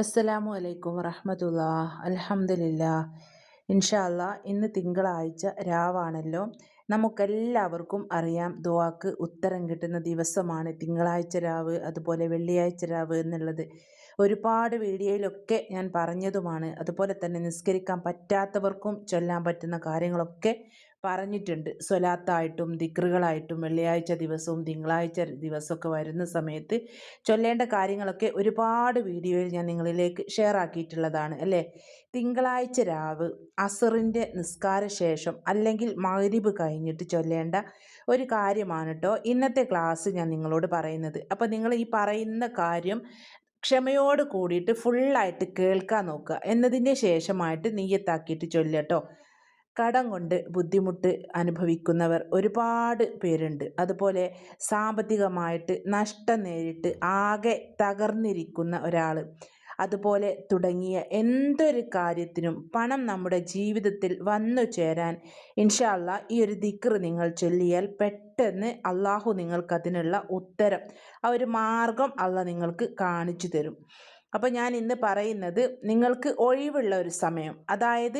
അസ്സലാമു അലൈക്കും വറഹമത്തല്ല അലഹമില്ല ഇൻഷാല്ല ഇന്ന് തിങ്കളാഴ്ച രാവാണല്ലോ. നമുക്കെല്ലാവർക്കും അറിയാം ദുവാക്ക് ഉത്തരം കിട്ടുന്ന ദിവസമാണ് തിങ്കളാഴ്ച രാവ് അതുപോലെ വെള്ളിയാഴ്ച രാവ് എന്നുള്ളത്. ഒരുപാട് വീഡിയോയിലൊക്കെ ഞാൻ പറഞ്ഞതുമാണ്. അതുപോലെ തന്നെ നിസ്കരിക്കാൻ പറ്റാത്തവർക്കും ചൊല്ലാൻ പറ്റുന്ന കാര്യങ്ങളൊക്കെ പറഞ്ഞിട്ടുണ്ട്. സ്വലാത്തായിട്ടും ദിക്റുകളായിട്ടും വെള്ളിയാഴ്ച ദിവസവും തിങ്കളാഴ്ച ദിവസമൊക്കെ വരുന്ന സമയത്ത് ചൊല്ലേണ്ട കാര്യങ്ങളൊക്കെ ഒരുപാട് വീഡിയോയിൽ ഞാൻ നിങ്ങളിലേക്ക് ഷെയർ ആക്കിയിട്ടുള്ളതാണ് അല്ലേ? തിങ്കളാഴ്ച രാവ് അസറിന്റെ നിസ്കാര ശേഷം അല്ലെങ്കിൽ മഗ്രിബ് കഴിഞ്ഞിട്ട് ചൊല്ലേണ്ട ഒരു കാര്യമാണ് കേട്ടോ ഇന്നത്തെ ക്ലാസ് ഞാൻ നിങ്ങളോട് പറയുന്നത്. അപ്പോൾ നിങ്ങൾ ഈ പറയുന്ന കാര്യം ക്ഷമയോട് കൂടിയിട്ട് ഫുള്ളായിട്ട് കേൾക്കാൻ നോക്കുക. എന്നതിന്റെ ശേഷമായിട്ട് നീയത്താക്കിയിട്ട് ചൊല്ലട്ടോ കടം കൊണ്ട് ബുദ്ധിമുട്ട് അനുഭവിക്കുന്നവർ ഒരുപാട് പേരുണ്ട്. അതുപോലെ സാമ്പത്തികമായിട്ട് നഷ്ടം നേരിട്ട് ആകെ തകർന്നിരിക്കുന്ന ഒരാൾ അതുപോലെ തുടങ്ങിയ എന്തൊരു കാര്യത്തിനും പണം നമ്മുടെ ജീവിതത്തിൽ വന്നു ചേരാൻ ഇൻഷാല്ല ഈ ഒരു ദിക്ർ നിങ്ങൾ ചൊല്ലിയാൽ പെട്ടെന്ന് അള്ളാഹു നിങ്ങൾക്കതിനുള്ള ഉത്തരം ആ ഒരു മാർഗം അള്ള നിങ്ങൾക്ക് കാണിച്ചു തരും. അപ്പോൾ ഞാൻ ഇന്ന് പറയുന്നത് നിങ്ങൾക്ക് ഒഴിവുള്ള ഒരു സമയം. അതായത്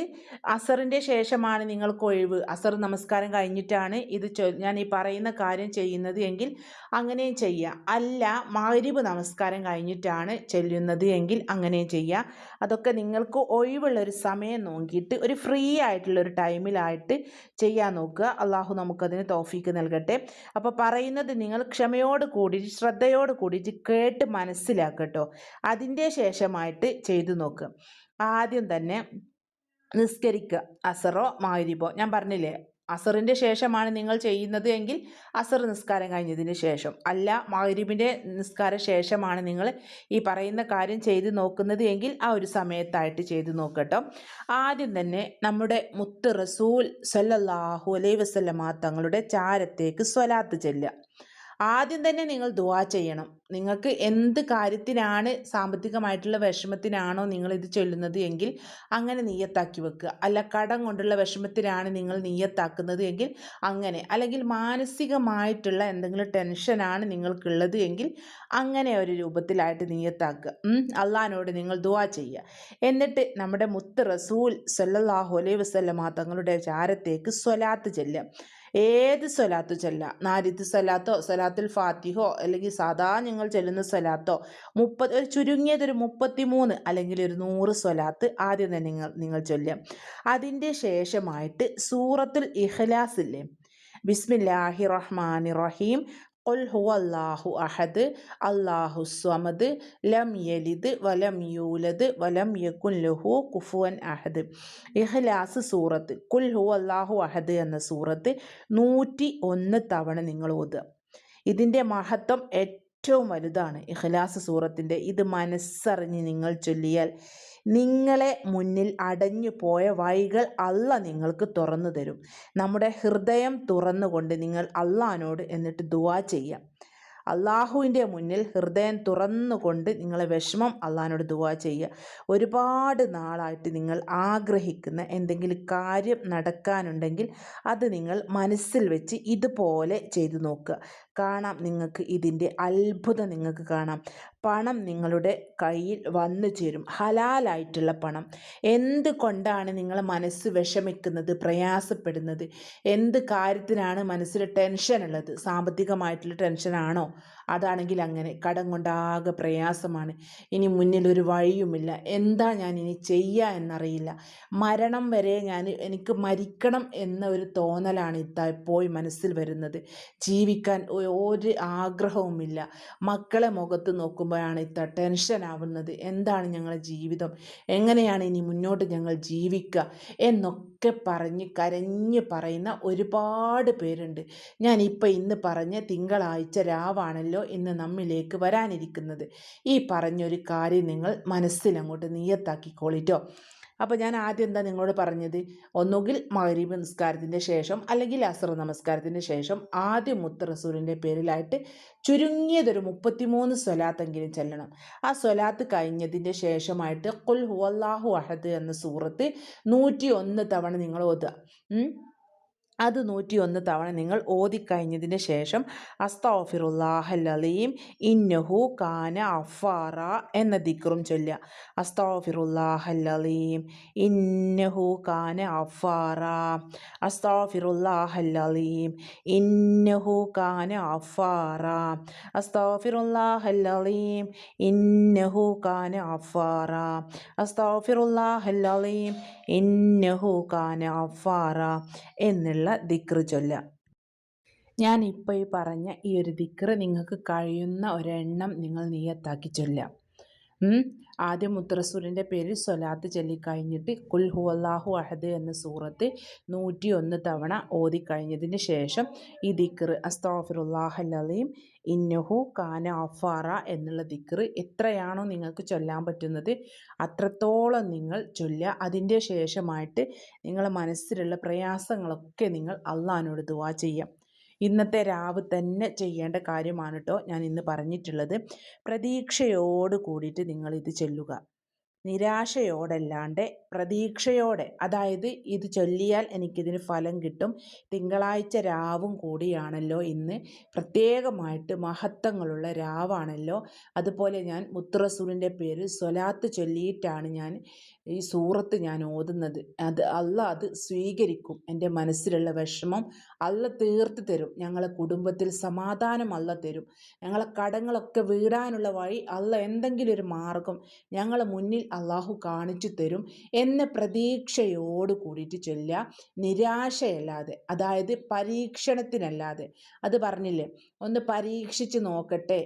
അസറിന്റെ ശേഷമാണ് നിങ്ങൾക്ക് ഒഴിവ്. അസർ നമസ്കാരം കഴിഞ്ഞിട്ടാണ് ഇത് ഞാൻ ഈ പറയുന്ന കാര്യം ചെയ്യുന്നത് എങ്കിൽ അങ്ങനെയും ചെയ്യാം. അല്ല മാരിബ് നമസ്കാരം കഴിഞ്ഞിട്ടാണ് ചെല്ലുന്നത് എങ്കിൽ അങ്ങനെയും ചെയ്യാം. അതൊക്കെ നിങ്ങൾക്ക് ഒഴിവുള്ള ഒരു സമയം നോക്കിയിട്ട് ഒരു ഫ്രീ ആയിട്ടുള്ള ഒരു ടൈമിലായിട്ട് ചെയ്യാൻ നോക്കുക. അള്ളാഹു നമുക്കതിന് തോഫീക്ക് നൽകട്ടെ. അപ്പോൾ പറയുന്നത് നിങ്ങൾ ക്ഷമയോട് കൂടി ശ്രദ്ധയോട് കൂടിയിട്ട് കേട്ട് മനസ്സിലാക്കട്ടോ അതിന്റെ ശേഷമായിട്ട് ചെയ്തു നോക്കുക ആദ്യം തന്നെ നിസ്കരിക്കുക. അസറോ മാരിബോ ഞാൻ പറഞ്ഞില്ലേ അസറിന്റെ ശേഷമാണ് നിങ്ങൾ ചെയ്യുന്നത് എങ്കിൽ അസർ നിസ്കാരം കഴിഞ്ഞതിന് ശേഷം. അല്ല മഹരീബിന്റെ നിസ്കാര ശേഷമാണ് നിങ്ങൾ ഈ പറയുന്ന കാര്യം ചെയ്ത് നോക്കുന്നത് എങ്കിൽ ആ ഒരു സമയത്തായിട്ട് ചെയ്ത് നോക്കട്ടോ. ആദ്യം തന്നെ നമ്മുടെ മുത്ത് റസൂൽ സല്ലല്ലാഹു അലൈ വസല്ലമ തങ്ങളുടെ ചാരത്തേക്ക് സ്വലാത്ത് ചെല്ലുക. ആദ്യം തന്നെ നിങ്ങൾ ദുവാ ചെയ്യണം. നിങ്ങൾക്ക് എന്ത് കാര്യത്തിനാണ് സാമ്പത്തികമായിട്ടുള്ള വിഷമത്തിനാണോ നിങ്ങൾ ഇത് ചൊല്ലുന്നത് എങ്കിൽ അങ്ങനെ നീയത്താക്കി വെക്കുക. അല്ല കടം കൊണ്ടുള്ള വിഷമത്തിനാണ് നിങ്ങൾ നീയത്താക്കുന്നത് എങ്കിൽ അങ്ങനെ. അല്ലെങ്കിൽ മാനസികമായിട്ടുള്ള എന്തെങ്കിലും ടെൻഷനാണ് നിങ്ങൾക്കുള്ളത് എങ്കിൽ അങ്ങനെ ഒരു രൂപത്തിലായിട്ട് നീയത്താക്കുക അള്ളഹാനോട് നിങ്ങൾ ദുവാ ചെയ്യുക. എന്നിട്ട് നമ്മുടെ മുത്ത് റസൂൽ സല്ലാഹു അലൈഹി വസ്ലമ തങ്ങളുടെ ചാരത്തേക്ക് സ്വലാത്ത് ചെല്ലുക. ഏത് സ്വലാത്ത് ചെല്ലാം? നാരിത്ത് സ്വലാത്തോ സ്വലാത്തുൽ ഫാത്തിഹോ അല്ലെങ്കിൽ സാധാ നിങ്ങൾ ചെല്ലുന്ന സ്വലാത്തോ? മുപ്പത് ഒരു ചുരുങ്ങിയതൊരു മുപ്പത്തി മൂന്ന് അല്ലെങ്കിൽ ഒരു നൂറ് സ്വലാത്ത് ആദ്യം തന്നെ നിങ്ങൾ നിങ്ങൾ ചൊല്ലാം അതിന്റെ ശേഷമായിട്ട് സൂറത്തുൽ ഇഖ്ലാസ് ഇല്ലേ? ബിസ്മില്ലാഹി റഹ്മാൻ റഹീം. ഖുൽ ഹുവ അല്ലാഹു അഹദ് അല്ലാഹു സ്വമദ് ലം യലിദ് വലം യൂലദ് വലം യകുൻ ലഹു കുഫുവൻ അഹദ് ഇഹ്ലാസ് സൂറത്ത് കുൽ ഹുവ അല്ലാഹു അഹദ് എന്ന സൂറത്ത് നൂറ്റി ഒന്ന് തവണ നിങ്ങൾ ഓതുക. ഇതിന്റെ മഹത്വം ഏറ്റവും വലുതാണ് ഇഖ്ലാസ് സൂറത്തിന്റെ ഇത് മനസ്സറിഞ്ഞ് നിങ്ങൾ ചൊല്ലിയാൽ നിങ്ങളെ മുന്നിൽ അടഞ്ഞു പോയ വഴികൾ അല്ല നിങ്ങൾക്ക് തുറന്നു തരും. നമ്മുടെ ഹൃദയം തുറന്നുകൊണ്ട് നിങ്ങൾ അള്ളഹാനോട് എന്നിട്ട് ദുവാ ചെയ്യാം. അള്ളാഹുവിന്റെ മുന്നിൽ ഹൃദയം തുറന്നുകൊണ്ട് നിങ്ങളെ വിഷമം അള്ളാഹിനോട് ദുവാ ചെയ്യുക. ഒരുപാട് നാളായിട്ട് നിങ്ങൾ ആഗ്രഹിക്കുന്ന എന്തെങ്കിലും കാര്യം നടക്കാനുണ്ടെങ്കിൽ അത് നിങ്ങൾ മനസ്സിൽ വെച്ച് ഇതുപോലെ ചെയ്തു നോക്കുക. കാണാം നിങ്ങൾക്ക് ഇതിന്റെ അത്ഭുതം നിങ്ങൾക്ക് കാണാം. പണം നിങ്ങളുടെ കയ്യിൽ വന്നു ചേരും. ഹലാലായിട്ടുള്ള പണം. എന്തുകൊണ്ടാണ് നിങ്ങൾ മനസ്സ് വിഷമിക്കുന്നത് പ്രയാസപ്പെടുന്നത്? എന്ത് കാര്യത്തിനാണ് മനസ്സിൽ ടെൻഷൻ ഉള്ളത് സാമ്പത്തികമായിട്ടുള്ള ടെൻഷനാണോ? അതാണെങ്കിൽ അങ്ങനെ കടം കൊണ്ടാകെ പ്രയാസമാണ്. ഇനി മുന്നിൽ ഒരു വഴിയുമില്ല. എന്താ ഞാൻ ഇനി ചെയ്യുക എന്നറിയില്ല. മരണം വരെ ഞാൻ എനിക്ക് മരിക്കണം എന്ന ഒരു തോന്നലാണ് ഇത്ത പോയി മനസ്സിൽ വരുന്നത്. ജീവിക്കാൻ ഒരു ആഗ്രഹവുമില്ല. മക്കളെ മുഖത്ത് നോക്കുമ്പോഴാണ് ഇത്ത ടെൻഷൻ ആവുന്നത്. എന്താണ് ഞങ്ങളുടെ ജീവിതം? എങ്ങനെയാണ് ഇനി മുന്നോട്ട് ഞങ്ങൾ ജീവിക്കുക? എന്നൊക്കെ പറഞ്ഞ് കരഞ്ഞ് പറയുന്ന ഒരുപാട് പേരുണ്ട്. ഇപ്പം ഇന്ന് പറഞ്ഞ തിങ്കളാഴ്ച രാവാണല്ലോ ഇന്ന് നമ്മിലേക്ക് വരാനിരിക്കുന്നത്. ഈ പറഞ്ഞൊരു കാര്യം നിങ്ങൾ മനസ്സിലങ്ങോട്ട് നീയത്താക്കിക്കോളിട്ടോ. അപ്പോൾ ഞാൻ ആദ്യം എന്താ നിങ്ങളോട് പറഞ്ഞത്? ഒന്നുകിൽ മകരീബ് നമസ്കാരത്തിന്റെ ശേഷം അല്ലെങ്കിൽ അസർ നമസ്കാരത്തിന്റെ ശേഷം ആദ്യം മുത്തറസൂലിന്റെ പേരിലായിട്ട് ചുരുങ്ങിയതൊരു മുപ്പത്തിമൂന്ന് സ്വലാത്തെങ്കിലും ചെല്ലണം. ആ സ്വലാത്ത് കഴിഞ്ഞതിന്റെ ശേഷമായിട്ട് കുൽ ഹുവല്ലാഹു അഹദ് എന്ന സൂറത്ത് നൂറ്റി ഒന്ന് തവണ നിങ്ങൾ ഓതുക. അത് നൂറ്റിയൊന്ന് തവണ നിങ്ങൾ ഓതിക്കഴിഞ്ഞതിന് ശേഷം അസ്താഫിറുല്ലാഹലീം ഇന്നഹു കാന അഫാറ എന്ന ദിക്റും ചൊല്ലുക. അസ്താഫിറുല്ലാഹലീം ഇന്നഹു കാന അഫാറ അസ്താഫിറുല്ലാഹലീം ഇന്നഹു കാന അഫാറ അസ്താഫിറുല്ലാഹലീം ഇന്നഹു കാന അഫാറ അസ്താഫിറുല്ലാഹലീം ഇന്നഹു കാന അഫാറ എന്നുള്ള ദിക്റ് ചൊല്ലുക ഞാൻ ഇപ്പോൾ ഈ പറഞ്ഞ ഈ ഒരു ദിക്റ് നിങ്ങൾക്ക് കഴിയുന്ന ഒരെണ്ണം നിങ്ങൾ നീയത്താക്കി ചൊല്ലാം. ആദ്യം മുത്തറസൂലിന്റെ പേരിൽ സ്വലാത്ത് ചൊല്ലിക്കഴിഞ്ഞിട്ട് കുൽ ഹുവല്ലാഹു അള്ളാഹു അഹദ് എന്ന സൂറത്ത് നൂറ്റി ഒന്ന് തവണ ഓതിക്കഴിഞ്ഞതിന് ശേഷം ഈ ദിക്ർ അസ്താഫിറുല്ലാഹലീം ഇന്നഹു കാന അഫാറ എന്നുള്ള ദിക്ർ എത്രയാണോ നിങ്ങൾക്ക് ചൊല്ലാൻ പറ്റുന്നത് അത്രത്തോളം നിങ്ങൾ ചൊല്ലുക. അതിന്റെ ശേഷമായിട്ട് നിങ്ങളുടെ മനസ്സിലുള്ള പ്രയാസങ്ങളൊക്കെ നിങ്ങൾ അള്ളഹാനോട് ദുവാ ചെയ്യാം ഇന്നത്തെ രാവ് തന്നെ ചെയ്യേണ്ട കാര്യമാണ് കേട്ടോ ഞാൻ ഇന്ന് പറഞ്ഞിട്ടുള്ളത്. പ്രതീക്ഷയോട് കൂടിയിട്ട് നിങ്ങളിത് ചെല്ലുക. നിരാശയോടല്ലാണ്ട് പ്രതീക്ഷയോടെ അതായത് ഇത് ചൊല്ലിയാൽ എനിക്കിതിന് ഫലം കിട്ടും തിങ്കളാഴ്ച രാവും കൂടിയാണല്ലോ ഇന്ന് പ്രത്യേകമായിട്ട് മഹത്വങ്ങളുള്ള രാവാണല്ലോ. അതുപോലെ ഞാൻ മുത്തുറസൂലിന്റെ പേര് സ്വലാത്ത് ചൊല്ലിയിട്ടാണ് ഞാൻ ഈ സൂറത്ത് ഞാൻ ഓതുന്നത്. അത് അല്ല അത് സ്വീകരിക്കും. എന്റെ മനസ്സിലുള്ള വിഷമം അല്ല തീർത്ത് തരും. ഞങ്ങളെ കുടുംബത്തിൽ സമാധാനം അല്ല തരും. ഞങ്ങളെ കടങ്ങളൊക്കെ വീടാനുള്ള വഴി അല്ല എന്തെങ്കിലും ഒരു മാർഗം ഞങ്ങളെ മുന്നിൽ അള്ളാഹു കാണിച്ചു തരും എന്ന പ്രതീക്ഷയോട് കൂടിയിട്ട് ചൊല്ലുക. നിരാശയല്ലാതെ അതായത് പരീക്ഷണത്തിനല്ലാതെ. അത് പറഞ്ഞില്ലേ? ഒന്ന് പരീക്ഷിച്ച് നോക്കട്ടെ.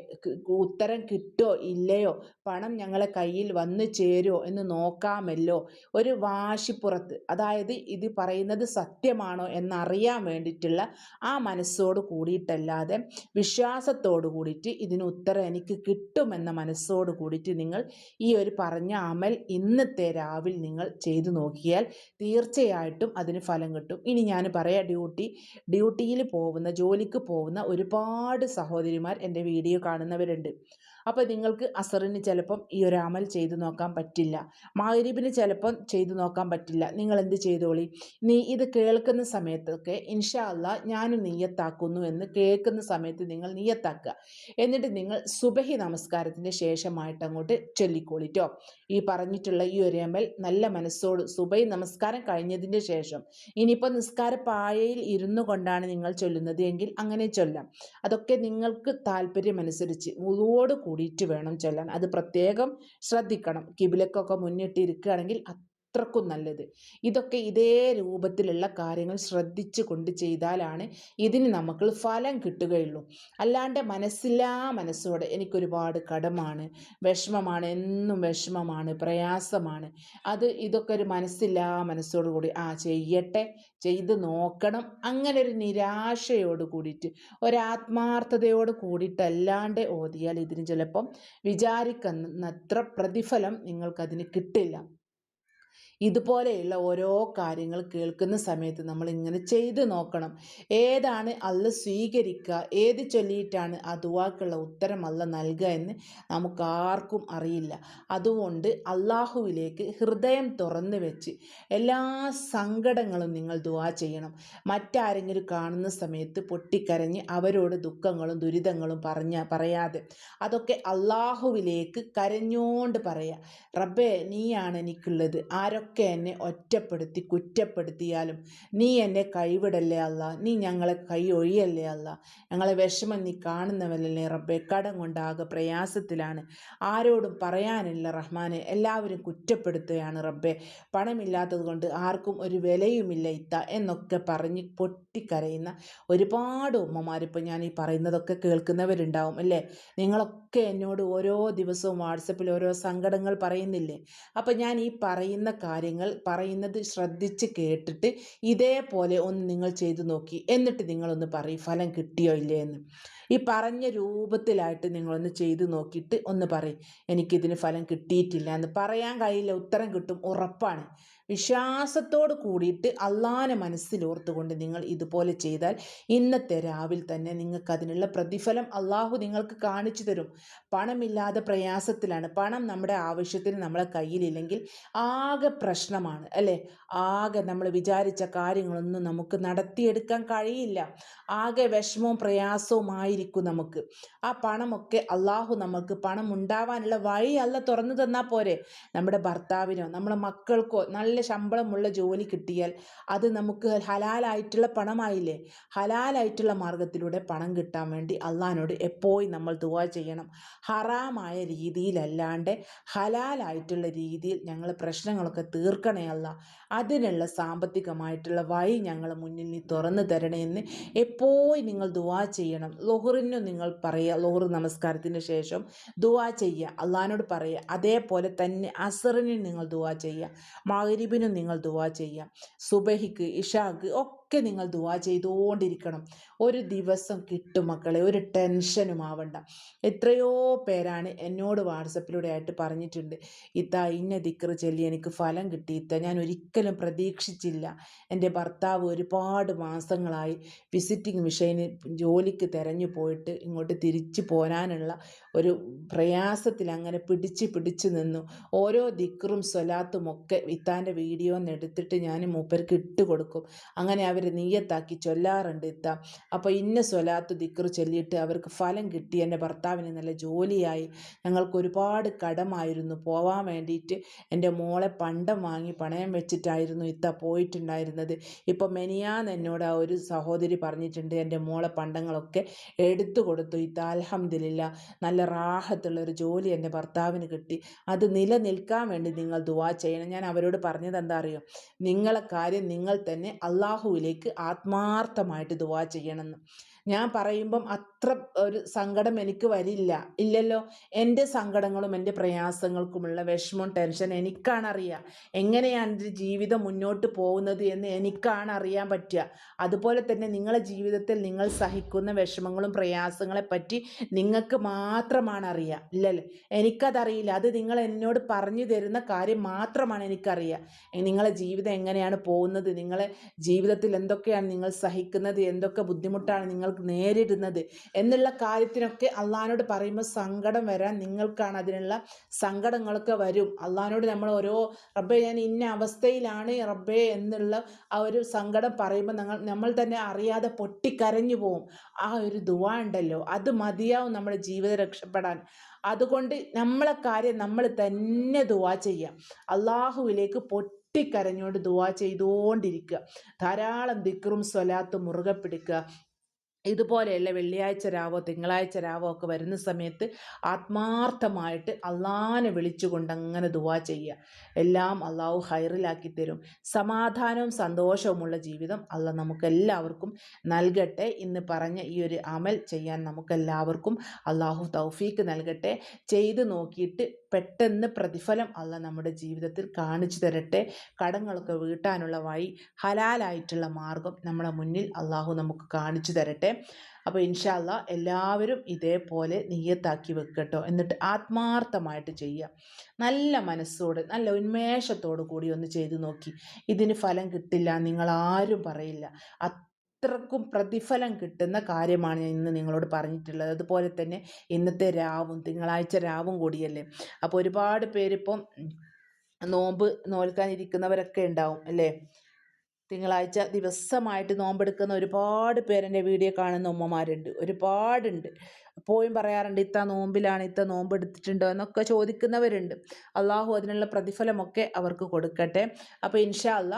ഉത്തരം കിട്ടോ ഇല്ലയോ? പണം ഞങ്ങളെ കയ്യിൽ വന്നു ചേരുമോ എന്ന് നോക്കാമല്ലോ. ഒരു വാശിപ്പുറത്ത് അതായത് ഇത് പറയുന്നത് സത്യമാണോ എന്നറിയാൻ വേണ്ടിയിട്ടുള്ള ആ മനസ്സോട് കൂടിയിട്ടല്ലാതെ വിശ്വാസത്തോട് കൂടിയിട്ട് ഇതിന് ഉത്തരം എനിക്ക് കിട്ടുമെന്ന മനസ്സോട് കൂടിയിട്ട് നിങ്ങൾ ഈ ഒരു പറഞ്ഞ അമൽ ഇന്നത്തെ രാവിൽ നിങ്ങൾ ചെയ്തു നോക്കിയാൽ തീർച്ചയായിട്ടും അതിന് ഫലം കിട്ടും. ഇനി ഞാൻ പറയാം ഡ്യൂട്ടി ഡ്യൂട്ടിയിൽ പോകുന്ന ജോലിക്ക് പോകുന്ന ഒരുപാട് സഹോദരിമാർ എന്റെ വീഡിയോ കാണുന്നവരുണ്ട്. അപ്പോൾ നിങ്ങൾക്ക് അസറിന് ചിലപ്പം ഈ ഒരു അമൽ ചെയ്തു നോക്കാൻ പറ്റില്ല. മാഹരീബിന് ചിലപ്പം ചെയ്തു നോക്കാൻ പറ്റില്ല. നിങ്ങൾ എന്ത് ചെയ്തോളി? നീ ഇത് കേൾക്കുന്ന സമയത്തൊക്കെ ഇൻഷാ അല്ല ഞാനും നീയത്താക്കുന്നു എന്ന് കേൾക്കുന്ന സമയത്ത് നിങ്ങൾ നീയത്താക്കുക എന്നിട്ട് നിങ്ങൾ സുബഹി നമസ്കാരത്തിന്റെ ശേഷമായിട്ട് അങ്ങോട്ട് ചൊല്ലിക്കോളിട്ടോ ഈ പറഞ്ഞിട്ടുള്ള ഈ ഒരു അമൽ നല്ല മനസ്സോട് സുബൈ നമസ്കാരം കഴിഞ്ഞതിന്റെ ശേഷം ഇനിയിപ്പോൾ നിസ്കാര പായയിൽ ഇരുന്നു കൊണ്ടാണ് നിങ്ങൾ ചൊല്ലുന്നത് എങ്കിൽ അങ്ങനെ ചൊല്ലാം. അതൊക്കെ നിങ്ങൾക്ക് താല്പര്യമനുസരിച്ച്. മുഴുവോട് കൂടിയിട്ട് വേണം ചൊല്ലാൻ. അത് പ്രത്യേകം ശ്രദ്ധിക്കണം. കിബിലക്കൊക്കെ മുന്നിട്ടിരിക്കുകയാണെങ്കിൽ അത്രക്കും നല്ലത്. ഇതൊക്കെ ഇതേ രൂപത്തിലുള്ള കാര്യങ്ങൾ ശ്രദ്ധിച്ചു കൊണ്ട് ചെയ്താലാണ് ഇതിന് നമുക്ക് ഫലം കിട്ടുകയുള്ളൂ. അല്ലാണ്ട് മനസ്സില്ലാ മനസ്സോടെ എനിക്കൊരുപാട് കടമാണ്. വിഷമമാണ്. എന്നും വിഷമമാണ്. പ്രയാസമാണ്. അത് ഇതൊക്കെ ഒരു മനസ്സില്ലാ മനസ്സോടുകൂടി ആ ചെയ്യട്ടെ ചെയ്ത് നോക്കണം. അങ്ങനെ ഒരു നിരാശയോട് കൂടിയിട്ട് ഒരാത്മാർത്ഥതയോട് കൂടിയിട്ടല്ലാണ്ട് ഓതിയാൽ ഇതിന് ചിലപ്പം വിചാരിക്കുന്നത്ര പ്രതിഫലം നിങ്ങൾക്കതിന് കിട്ടില്ല. ഇതുപോലെയുള്ള ഓരോ കാര്യങ്ങൾ കേൾക്കുന്ന സമയത്ത് നമ്മൾ ഇങ്ങനെ ചെയ്ത് നോക്കണം. ഏതാണ് അല്ല സ്വീകരിക്കുക? ഏത് ചൊല്ലിയിട്ടാണ് ആ ദുവാക്കുള്ള ഉത്തരം അല്ല നൽകുക എന്ന് നമുക്ക് ആർക്കും അറിയില്ല. അതുകൊണ്ട് അള്ളാഹുവിലേക്ക് ഹൃദയം തുറന്നു വെച്ച് എല്ലാ സങ്കടങ്ങളും നിങ്ങൾ ദുവാ ചെയ്യണം. മറ്റാരെങ്കിലും കാണുന്ന സമയത്ത് പൊട്ടിക്കരഞ്ഞ് അവരോട് ദുഃഖങ്ങളും ദുരിതങ്ങളും പറഞ്ഞ പറയാതെ അതൊക്കെ അള്ളാഹുവിലേക്ക് കരഞ്ഞോണ്ട് പറയാം. റബ്ബേ നീയാണ് എനിക്കുള്ളത്. ആരൊക്കെ ആരൊക്കെ എന്നെ ഒറ്റപ്പെടുത്തി കുറ്റപ്പെടുത്തിയാലും നീ എന്നെ കൈവിടല്ലേ അല്ല? നീ ഞങ്ങളെ കൈ ഒഴിയല്ലേ അല്ല? ഞങ്ങളെ വിഷമം നീ കാണുന്നവരല്ലേ റബ്ബെ? കടം കൊണ്ടാകെ പ്രയാസത്തിലാണ്. ആരോടും പറയാനില്ല റഹ്മാനെ. എല്ലാവരും കുറ്റപ്പെടുത്തുകയാണ് റബ്ബെ. പണമില്ലാത്തത് കൊണ്ട് ആർക്കും ഒരു വിലയുമില്ല ഇത്ത എന്നൊക്കെ പറഞ്ഞ് പൊട്ടിക്കരയുന്ന ഒരുപാട് ഉമ്മമാരിപ്പോൾ ഞാൻ ഈ പറയുന്നതൊക്കെ കേൾക്കുന്നവരുണ്ടാവും അല്ലേ? നിങ്ങളൊക്കെ എന്നോട് ഓരോ ദിവസവും വാട്സപ്പിൽ ഓരോ സങ്കടങ്ങൾ പറയുന്നില്ലേ? അപ്പം ഞാൻ ഈ പറയുന്ന കാര്യം കാര്യങ്ങൾ പറയുന്നത് ശ്രദ്ധിച്ച് കേട്ടിട്ട് ഇതേപോലെ ഒന്ന് നിങ്ങൾ ചെയ്തു നോക്കി. എന്നിട്ട് നിങ്ങളൊന്ന് പറയും ഫലം കിട്ടിയോ ഇല്ലേ എന്ന് ഈ പറഞ്ഞ രൂപത്തിലായിട്ട് നിങ്ങളൊന്ന് ചെയ്തു നോക്കിയിട്ട് ഒന്ന് പറയും എനിക്കിതിന് ഫലം കിട്ടിയിട്ടില്ല എന്ന് പറയാൻ കഴിയില്ല. ഉത്തരം കിട്ടും ഉറപ്പാണ്. വിശ്വാസത്തോട് കൂടിയിട്ട് അള്ളാനെ മനസ്സിലോർത്തുകൊണ്ട് നിങ്ങൾ ഇതുപോലെ ചെയ്താൽ ഇന്നത്തെ രാവിൽ തന്നെ നിങ്ങൾക്ക് അതിനുള്ള പ്രതിഫലം അള്ളാഹു നിങ്ങൾക്ക് കാണിച്ചു തരും. പണമില്ലാതെ പ്രയാസത്തിലാണ്. പണം നമ്മുടെ ആവശ്യത്തിന് നമ്മളെ കയ്യിലില്ലെങ്കിൽ ആകെ പ്രശ്നമാണ് അല്ലേ? ആകെ നമ്മൾ വിചാരിച്ച കാര്യങ്ങളൊന്നും നമുക്ക് നടത്തിയെടുക്കാൻ കഴിയില്ല. ആകെ വിഷമവും പ്രയാസവുമായിരിക്കും നമുക്ക്. ആ പണമൊക്കെ അള്ളാഹു നമുക്ക് പണം ഉണ്ടാവാനുള്ള വഴി അല്ല തുറന്നു തന്നാൽ പോരെ. നമ്മുടെ ഭർത്താവിനോ നമ്മുടെ മക്കൾക്കോ നല്ല ശമ്പളമുള്ള ജോലി കിട്ടിയാൽ അത് നമുക്ക് ഹലാലായിട്ടുള്ള പണമായില്ലേ? ഹലാലായിട്ടുള്ള മാർഗത്തിലൂടെ പണം കിട്ടാൻ വേണ്ടി അള്ളഹാനോട് എപ്പോഴും നമ്മൾ ദുവാ ചെയ്യണം. ഹറാമായ രീതിയിലല്ലാണ്ട് ഹലാലായിട്ടുള്ള രീതിയിൽ ഞങ്ങൾ പ്രശ്നങ്ങളൊക്കെ തീർക്കണേ അല്ല അതിനുള്ള സാമ്പത്തികമായിട്ടുള്ള വഴി ഞങ്ങൾ മുന്നിൽ നീ തുറന്നു തരണമെന്ന് എപ്പോഴും നിങ്ങൾ ദുവാ ചെയ്യണം. ലോഹറിനു നിങ്ങൾ പറയുക ലോഹർ നമസ്കാരത്തിന് ശേഷം ദുവാ ചെയ്യുക. അള്ളഹാനോട് പറയുക അതേപോലെ തന്നെ അസറിനും നിങ്ങൾ ദുവാ ചെയ്യുക. മകരിബിനും നിങ്ങൾ ദുവാ ചെയ്യുക. സുബഹിക്ക് ഇഷാക്ക് ഒക്കെ ഒക്കെ നിങ്ങൾ ദുവാ ചെയ്തുകൊണ്ടിരിക്കണം ഒരു ദിവസം കിട്ടും മക്കളെ ഒരു ടെൻഷനും ആവണ്ട. എത്രയോ പേരാണ് എന്നോട് വാട്സപ്പിലൂടെ ആയിട്ട് പറഞ്ഞിട്ടുണ്ട് ഇത്ത ഇന്ന ദിക്കറ് ചൊല്ലി എനിക്ക് ഫലം കിട്ടി ഇത്ത ഞാൻ ഒരിക്കലും പ്രതീക്ഷിച്ചില്ല. എന്റെ ഭർത്താവ് ഒരുപാട് മാസങ്ങളായി വിസിറ്റിംഗ് വിഷയിന് ജോലിക്ക് തിരഞ്ഞു പോയിട്ട് ഇങ്ങോട്ട് തിരിച്ചു പോരാനുള്ള ഒരു പ്രയാസത്തിൽ അങ്ങനെ പിടിച്ച് പിടിച്ച് നിന്നു. ഓരോ ദിക്കറും സ്വലാത്തും ഒക്കെ ഇത്താന്റെ വീഡിയോ എന്ന് എടുത്തിട്ട് ഞാൻ മൂപ്പർക്ക് ഇട്ട് കൊടുക്കും. അങ്ങനെ അവർ നീയത്താക്കി ചൊല്ലാറുണ്ട് ഇത്ത. അപ്പോൾ ഇന്ന സ്വലാത്ത് ദിക്കറ് ചൊല്ലിയിട്ട് അവർക്ക് ഫലം കിട്ടി. എന്റെ ഭർത്താവിന് നല്ല ജോലിയായി. ഞങ്ങൾക്ക് ഒരുപാട് കടമായിരുന്നു. പോവാൻ വേണ്ടിയിട്ട് എന്റെ മോളെ പണ്ടം വാങ്ങി പണയം വെച്ചിട്ടായിരുന്നു ഇത്ത പോയിട്ടുണ്ടായിരുന്നത്. ഇപ്പോൾ മെനിയാന്ന് എന്നോട് ആ ഒരു സഹോദരി പറഞ്ഞിട്ടുണ്ട്. എന്റെ മോളെ പണ്ടങ്ങളൊക്കെ എടുത്തു കൊടുത്തു. ഇത്ത അലഹമില്ല നല്ല റാഹത്തുള്ള ഒരു ജോലി എന്റെ ഭർത്താവിന് കിട്ടി. അത് നിലനിൽക്കാൻ വേണ്ടി നിങ്ങൾ ദുവാ ചെയ്യണം. ഞാൻ അവരോട് പറഞ്ഞത് എന്താ അറിയോ? നിങ്ങളെ കാര്യം നിങ്ങൾ തന്നെ അള്ളാഹുവിലേക്ക് ആത്മാർത്ഥമായിട്ട് ദുവാ ചെയ്യണമെന്ന്. ഞാൻ പറയുമ്പം അത്ര ഒരു സങ്കടം എനിക്ക് വരില്ല. ഇല്ലല്ലോ എന്റെ സങ്കടങ്ങളും എന്റെ പ്രയാസങ്ങൾക്കുമുള്ള വിഷമം ടെൻഷൻ എനിക്കാണ് അറിയുക എങ്ങനെയാണ് എന്റെ ജീവിതം മുന്നോട്ട് പോകുന്നത് എന്ന് എനിക്കാണ് അറിയാൻ പറ്റുക. അതുപോലെ തന്നെ നിങ്ങളെ ജീവിതത്തിൽ നിങ്ങൾ സഹിക്കുന്ന വിഷമങ്ങളും പ്രയാസങ്ങളെ പറ്റി നിങ്ങൾക്ക് മാത്രമാണ് അറിയുക ഇല്ലല്ലോ എനിക്കതറിയില്ല. അത് നിങ്ങൾ എന്നോട് പറഞ്ഞു തരുന്ന കാര്യം മാത്രമാണ് എനിക്കറിയുക നിങ്ങളെ ജീവിതം എങ്ങനെയാണ് പോകുന്നത്? നിങ്ങളെ ജീവിതത്തിൽ എന്തൊക്കെയാണ് നിങ്ങൾ സഹിക്കുന്നത്? എന്തൊക്കെ ബുദ്ധിമുട്ടാണ് നിങ്ങൾക്ക് നേരിടുന്നത് എന്നുള്ള കാര്യത്തിനൊക്കെ അള്ളഹാനോട് പറയുമ്പോൾ സങ്കടം വരാൻ നിങ്ങൾക്കാണ് അതിനുള്ള സങ്കടങ്ങളൊക്കെ വരും. അള്ളഹാനോട് നമ്മൾ ഓരോ റബ്ബെ ഞാൻ ഇന്ന അവസ്ഥയിലാണ് റബ്ബെ എന്നുള്ള ആ ഒരു സങ്കടം പറയുമ്പോൾ നമ്മൾ നമ്മൾ തന്നെ അറിയാതെ പൊട്ടിക്കരഞ്ഞു പോവും. ആ ഒരു ദുവാ ഉണ്ടല്ലോ അത് മതിയാവും നമ്മുടെ ജീവിതം രക്ഷപ്പെടാൻ. അതുകൊണ്ട് നമ്മളെ കാര്യം നമ്മൾ തന്നെ ദുവാ ചെയ്യാം. അള്ളാഹുവിലേക്ക് പൊട്ടി പൊട്ടിക്കരഞ്ഞുകൊണ്ട് ദുവാ ചെയ്തുകൊണ്ടിരിക്കുക. ധാരാളം ദിക്റും സ്വലാത്തും മുറുകെ പിടിക്കുക. ഇതുപോലെയുള്ള വെള്ളിയാഴ്ച രാവോ തിങ്കളാഴ്ച രാവോ ഒക്കെ വരുന്ന സമയത്ത് ആത്മാർത്ഥമായിട്ട് അള്ളാഹാനെ വിളിച്ചുകൊണ്ട് അങ്ങനെ ദുവാ ചെയ്യുക. എല്ലാം അള്ളാഹു ഹൈറിലാക്കി തരും സമാധാനവും സന്തോഷവുമുള്ള ജീവിതം അല്ല നമുക്കെല്ലാവർക്കും നൽകട്ടെ ഇന്ന് പറഞ്ഞ ഈ ഒരു അമൽ ചെയ്യാൻ നമുക്കെല്ലാവർക്കും അള്ളാഹു തൗഫീക്ക് നൽകട്ടെ. ചെയ്ത് നോക്കിയിട്ട് പെട്ടെന്ന് പ്രതിഫലം അല്ല നമ്മുടെ ജീവിതത്തിൽ കാണിച്ചു തരട്ടെ. കടങ്ങളൊക്കെ വീട്ടാനുള്ള വഴി ഹലാലായിട്ടുള്ള മാർഗം നമ്മുടെ മുന്നിൽ അള്ളാഹു നമുക്ക് കാണിച്ചു തരട്ടെ. അപ്പോൾ ഇൻഷാല്ല എല്ലാവരും ഇതേപോലെ നീയത്താക്കി വെക്കട്ടോ. എന്നിട്ട് ആത്മാർത്ഥമായിട്ട് ചെയ്യുക. നല്ല മനസ്സോട് നല്ല ഉന്മേഷത്തോടു കൂടി ഒന്ന് ചെയ്തു നോക്കി. ഇതിന് ഫലം കിട്ടില്ല നിങ്ങൾ ആരും പറയില്ല. അത്രക്കും പ്രതിഫലം കിട്ടുന്ന കാര്യമാണ് ഞാൻ ഇന്ന് നിങ്ങളോട് പറഞ്ഞിട്ടുള്ളത്. അതുപോലെ തന്നെ ഇന്നത്തെ രാവും തിങ്കളാഴ്ച രാവും കൂടിയല്ലേ? അപ്പോൾ ഒരുപാട് പേരിപ്പം നോമ്പ് നോൽക്കാനിരിക്കുന്നവരൊക്കെ ഉണ്ടാവും അല്ലേ? തിങ്കളാഴ്ച ദിവസമായിട്ട് നോമ്പെടുക്കുന്ന ഒരുപാട് പേരെന്റെ വീഡിയോ കാണുന്ന ഉമ്മമാരുണ്ട്. ഒരുപാടുണ്ട്. എപ്പോഴും പറയാറുണ്ട് ഇത്ത നോമ്പിലാണ് ഇത്ത നോമ്പ് എടുത്തിട്ടുണ്ടോ എന്നൊക്കെ ചോദിക്കുന്നവരുണ്ട്. അള്ളാഹു അതിനുള്ള പ്രതിഫലമൊക്കെ അവർക്ക് കൊടുക്കട്ടെ. അപ്പോൾ ഇൻഷാ അല്ല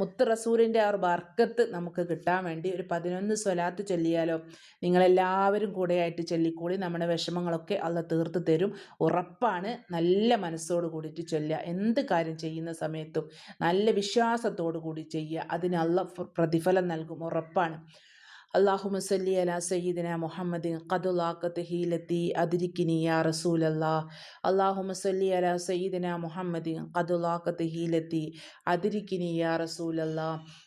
മുത്ത് റസൂലിന്റെ ആ ഒരു ബർക്കത്ത് നമുക്ക് കിട്ടാൻ വേണ്ടി ഒരു പതിനൊന്ന് സ്വലാത്ത് ചൊല്ലിയാലോ നിങ്ങളെല്ലാവരും കൂടെയായിട്ട് ചൊല്ലിക്കൂടി നമ്മുടെ വിഷമങ്ങളൊക്കെ അല്ല തീർത്ത് തരും. ഉറപ്പാണ് നല്ല മനസ്സോട് കൂടിയിട്ട് ചൊല്ലുക. എന്ത് കാര്യം ചെയ്യുന്ന സമയത്തും നല്ല വിശ്വാസത്തോടു കൂടി ചെയ്യുക. അതിന് അള്ള പ്രതിഫലം നൽകും. ഉറപ്പാണ്. അള്ളാഹു മസല്ലി അല സയ്യിദിന മുഹമ്മദിൻ കതുലാക്കത്ത് ഹീലത്തി അതിരിക്കിനി യാ റസൂൽ അല്ലാ അള്ളാഹു മസല്ലി അല സയ്യിദിന മുഹമ്മദിൻ കതുലാക്കത്ത് ഹീലത്തി അതിരിക്കിനി യാ റസൂൽ അല്ലാ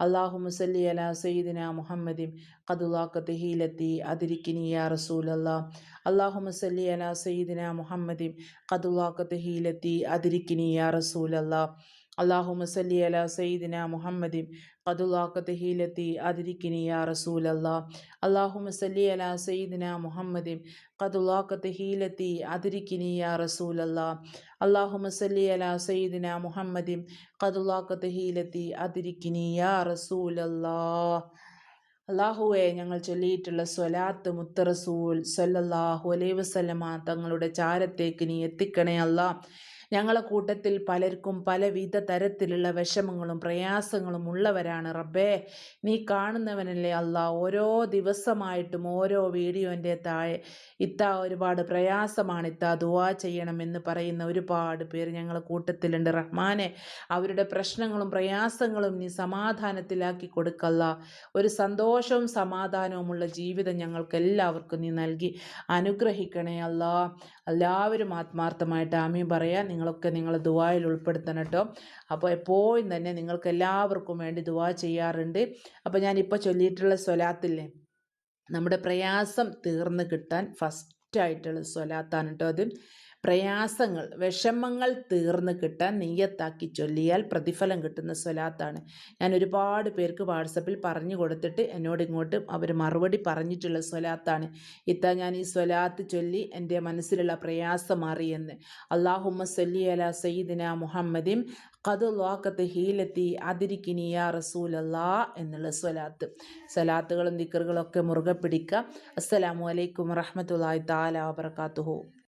അള്ളാഹു മുസല്ലി അല സയ്യിദിന മുഹമ്മദിം കതുലാക്കത്ത് ഹീലത്തി അതിരിക്കിനി യാ റസൂൽ അല്ലാ അള്ളാഹു മുസല്ലി അല സയ്യിദിന മുഹമ്മദിം കതുലാക്കത്ത് ഹീലത്തി അതിരിക്കിനി യാ റസൂൽ അല്ലാ അള്ളാഹു സല്ലി അല സയ്യിദിന മുഹമ്മദിൻ ഖദുലാക്കത്ത് ഹീലത്തി അതിരിക്കിനി യാ റസൂലല്ലാ. അള്ളാഹു സല്ലി അല സയ്യിദിന മുഹമ്മദിൻ ഖദുലാക്കത്ത് ഹീലത്തി അതിരിക്കിനി യാ റസൂലല്ലാ. അള്ളാഹു സല്ലി അല സയ്യിദിന മുഹമ്മദിൻ ഖദുലാക്കത്ത് ഹീലത്തി അതിരിക്കിനി യാ റസൂലല്ലാ. അള്ളാഹുവെ ഞങ്ങൾ ചൊല്ലിയിട്ടുള്ള സ്വലാത്ത് മുത്തറസൂൽ സല്ലല്ലാഹു അലൈ തങ്ങളുടെ ചാരത്തേക്ക് നീ എത്തിക്കണേ അല്ലാ. ഞങ്ങളെ കൂട്ടത്തിൽ പലർക്കും പലവിധ തരത്തിലുള്ള വിഷമങ്ങളും പ്രയാസങ്ങളും ഉള്ളവരാണ് റബ്ബേ. നീ കാണുന്നവനല്ലേ അല്ല ഓരോ ദിവസമായിട്ടും ഓരോ വീഡിയോന്റെ താഴെ ഇത്ത ഒരുപാട് പ്രയാസമാണ് ഇത്ത ദുവാ ചെയ്യണമെന്ന് പറയുന്ന ഒരുപാട് പേര് ഞങ്ങളെ കൂട്ടത്തിലുണ്ട്. റഹ്മാനെ അവരുടെ പ്രശ്നങ്ങളും പ്രയാസങ്ങളും നീ സമാധാനത്തിലാക്കി കൊടുക്കല്ല ഒരു സന്തോഷവും സമാധാനവുമുള്ള ജീവിതം ഞങ്ങൾക്ക് എല്ലാവർക്കും നീ നൽകി അനുഗ്രഹിക്കണേ അല്ല എല്ലാവരും ആത്മാർത്ഥമായിട്ട് ആമീൻ പറയാൻ നിങ്ങളൊക്കെ നിങ്ങൾ ദുവായിൽ ഉൾപ്പെടുത്തണം കേട്ടോ. അപ്പോൾ എപ്പോഴും തന്നെ നിങ്ങൾക്ക് എല്ലാവർക്കും വേണ്ടി ദുവാ ചെയ്യാറുണ്ട്. അപ്പോൾ ഞാനിപ്പോൾ ചൊല്ലിയിട്ടുള്ള സ്വലാത്തില്ലേ? നമ്മുടെ പ്രയാസം തീർന്ന് കിട്ടാൻ ഫസ്റ്റായിട്ടുള്ള സ്വലാത്താണ് കേട്ടോ അത്. പ്രയാസങ്ങൾ വിഷമങ്ങൾ തീർന്ന് കിട്ടാൻ നെയ്യത്താക്കി ചൊല്ലിയാൽ പ്രതിഫലം കിട്ടുന്ന സ്വലാത്താണ്. ഞാൻ ഒരുപാട് പേർക്ക് വാട്സപ്പിൽ പറഞ്ഞു കൊടുത്തിട്ട് എന്നോട് ഇങ്ങോട്ട് അവർ മറുപടി പറഞ്ഞിട്ടുള്ള സ്വലാത്താണ്. ഇത്ത ഞാൻ ഈ സ്വലാത്ത് ചൊല്ലി എന്റെ മനസ്സിലുള്ള പ്രയാസം മാറിയെന്ന്. അള്ളാഹുമ്മ സല്ലി അല സയ്യിദിന മുഹമ്മദിം കത് ലോക്കത്ത് ഹീലെത്തി അതിരിക്കിനിയ റസൂലല്ലാ എന്നുള്ള സ്വലാത്ത്. സ്വലാത്തുകളും ദിക്കറുകളൊക്കെ മുറുകെ പിടിക്കുക. അസ്സലാമു അലൈക്കും വറഹമത്തല്ലാഹി താല വാബർക്കാത്തുഹു